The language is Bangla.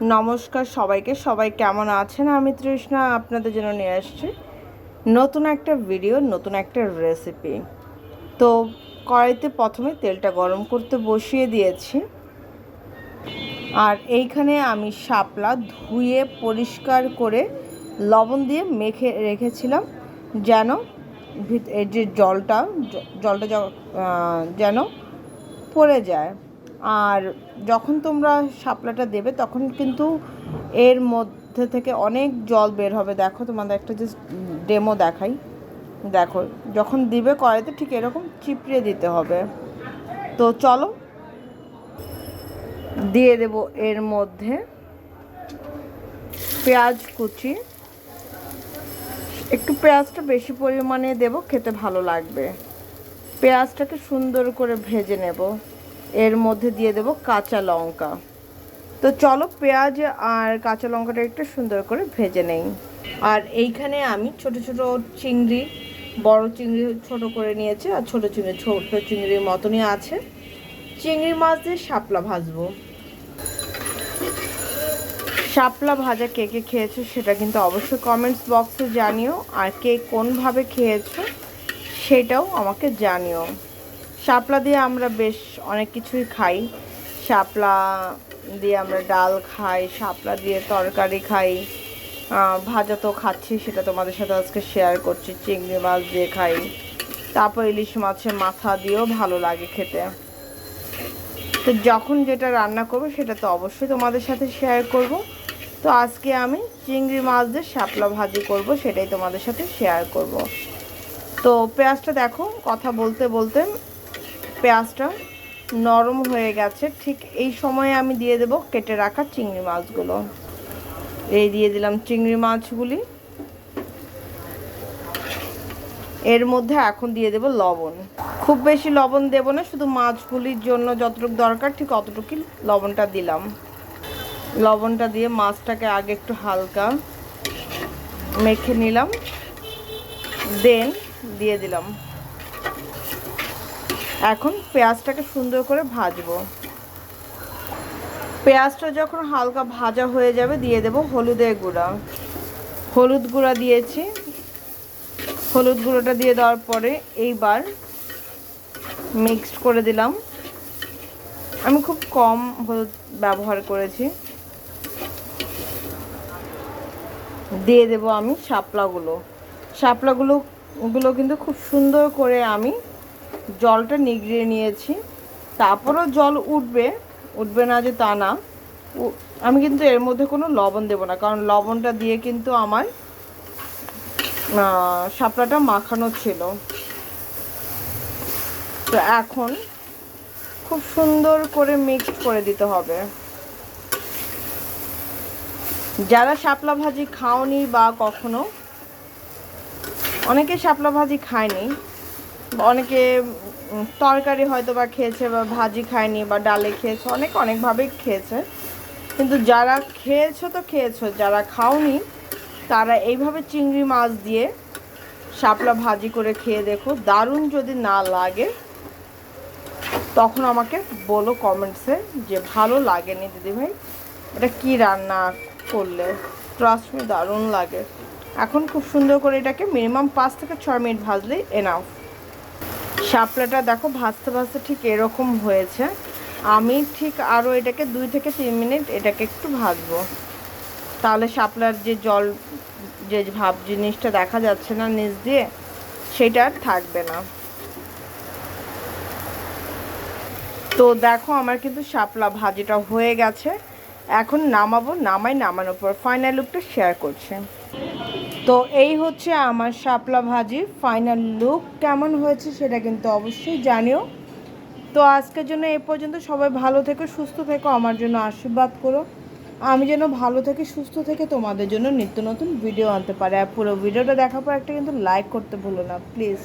নমস্কার সবাইকে। সবাই কেমন আছেন? আমি তৃষ্ণা, আপনাদের জন্য নিয়ে আসছি নতুন একটা ভিডিও নতুন একটা রেসিপি তো কড়াইতে প্রথমে তেলটা গরম করতে বসিয়ে দিয়েছি। আর এইখানে আমি শাপলা ধুয়ে পরিষ্কার করে লবণ দিয়ে মেখে রেখেছিলাম যেন এর যে জলটা জলটা যেন পড়ে যায়। আর যখন তোমরা শাপলাটা দেবে, তখন কিন্তু এর মধ্যে থেকে অনেক জল বের হবে। দেখো, তোমাদের একটা জাস্ট ডেমো দেখাই। দেখো, যখন দিবে কড়াইতে ঠিক এরকম চিপড়ে দিতে হবে। তো চলো, দিয়ে দেব এর মধ্যে পেঁয়াজ কুচি। একটু পেঁয়াজটা বেশি পরিমাণে দেব, খেতে ভালো লাগবে। পেঁয়াজটাকে সুন্দর করে ভেজে নেব। এর মধ্যে দিয়ে দেব কাঁচা লঙ্কা। তো চলো পেঁয়াজ আর কাঁচা লঙ্কাটা একটু সুন্দর করে ভেজে নেই। আর এইখানে আমি ছোট ছোট চিংড়ি, বড় চিংড়ি ছোট করে নিয়েছি আর ছোট চিংড়ি, ছোট চিংড়ির মতনই আছে। চিংড়ি মাছ দিয়ে শাপলা ভাজবো। শাপলা ভাজা কে কে খেয়েছো সেটা কিন্তু অবশ্যই কমেন্টস বক্সে জানিও। আর কে কোনভাবে খেয়েছো সেটাও আমাকে জানিও। শাপলা দিয়ে আমরা বেশ অনেক কিছুই খাই। শাপলা দিয়ে আমরা ডাল খাই, শাপলা দিয়ে তরকারি খাই। ভাজা তো খাচ্ছি, সেটা তোমাদের সাথে আজকে শেয়ার করছি। চিংড়ি মাছ দিয়ে খাই, তারপর ইলিশ মাছের মাথা দিয়েও ভালো লাগে খেতে। তো যখন যেটা রান্না করব, সেটা তো অবশ্যই তোমাদের সাথে শেয়ার করব। তো আজকে আমি চিংড়ি মাছ দিয়ে শাপলা ভাজি করব, সেটাই তোমাদের সাথে শেয়ার করব। তো পেঁয়াজটা দেখো, কথা বলতে বলতে পেঁয়াজটা নরম হয়ে গেছে। ঠিক এই সময়ে আমি দিয়ে দেব কেটে রাখা চিংড়ি মাছগুলো। এই দিয়ে দিলাম চিংড়ি মাছগুলি। এর মধ্যে এখন দিয়ে দেব লবণ। খুব বেশি লবণ দেব না, শুধু মাছগুলির জন্য যতটুকু দরকার, ঠিক অতটুকুই লবণটা দিলাম। লবণটা দিয়ে মাছটাকে আগে একটু হালকা মেখে নিলাম। দেন দিয়ে দিলাম। এখন পেঁয়াজটাকে সুন্দর করে ভাজবো। পেঁয়াজটা যখন হালকা ভাজা হয়ে যাবে, দিয়ে দেব হলুদের গুঁড়া। হলুদ গুঁড়া দিয়েছি। হলুদ গুঁড়োটা দিয়ে দেওয়ার পরে এইবার মিক্সড করে দিলাম। আমি খুব কম হলুদ ব্যবহার করেছি। দিয়ে দেব আমি শাপলাগুলো। শাপলাগুলো, গুলো কিন্তু খুব সুন্দর করে আমি জলটা নিগড়িয়ে নিয়েছি। তারপরও জল উঠবে উঠবে না যে তা না। আমি কিন্তু এর মধ্যে কোনো লবণ দেব না, কারণ লবণটা দিয়ে কিন্তু আমার শাপলাটা মাখানো ছিল। তো এখন খুব সুন্দর করে মিক্সড করে দিতে হবে। যারা শাপলা ভাজি খাওনি বা কখনো, অনেকে শাপলা ভাজি খায়নি। অনেকে তরকারি হয়তো বা খেয়েছে বা ভাজি খায়নি বা ডালে খেয়েছে, অনেক, অনেকভাবেই খেয়েছে। কিন্তু যারা খেয়েছো তো খেয়েছো, যারা খাওনি, তারা এইভাবে চিংড়ি মাছ দিয়ে শাপলা ভাজি করে খেয়ে দেখো, দারুণ যদি না লাগে, তখন আমাকে বলো কমেন্টসে যে ভালো লাগেনি দিদিভাই। এটা কি রান্না করলে? ট্রাস্ট মি দারুণ লাগে। এখন খুব সুন্দর করে এটাকে মিনিমাম পাঁচ থেকে ছয় মিনিট ভাজলেই এনাফ শাপলাটা দেখো ভাজতে ভাজতে ঠিক এরকম হয়েছে। আমি ঠিক আরও এটাকে দুই থেকে তিন মিনিট এটাকে একটু ভাজবো। তাহলে শাপলার যে জল, যে ভাব জিনিসটা দেখা যাচ্ছে না নিচ দিয়ে, সেটা আর থাকবে না। তো দেখো আমার কিন্তু শাপলা ভাজিটা হয়ে গেছে। এখন নামাবো নামাই নামানোর পর ফাইনাল লুকটা শেয়ার করছি। তো এই হচ্ছে আমার শাপলা ভাজি ফাইনাল লুক কেমন হয়েছে সেটা কিন্তু অবশ্যই জানিও। তো আজকের জন্য এ পর্যন্ত সবাই ভালো থেকো, সুস্থ থেকো, আমার জন্য আশীর্বাদ করো। আমি যেন ভালো থেকে, সুস্থ থেকে তোমাদের জন্য নিত্য নতুন ভিডিও আনতে পারি। আর পুরো ভিডিওটা দেখার পর একটা কিন্তু লাইক করতে ভুলো না প্লিজ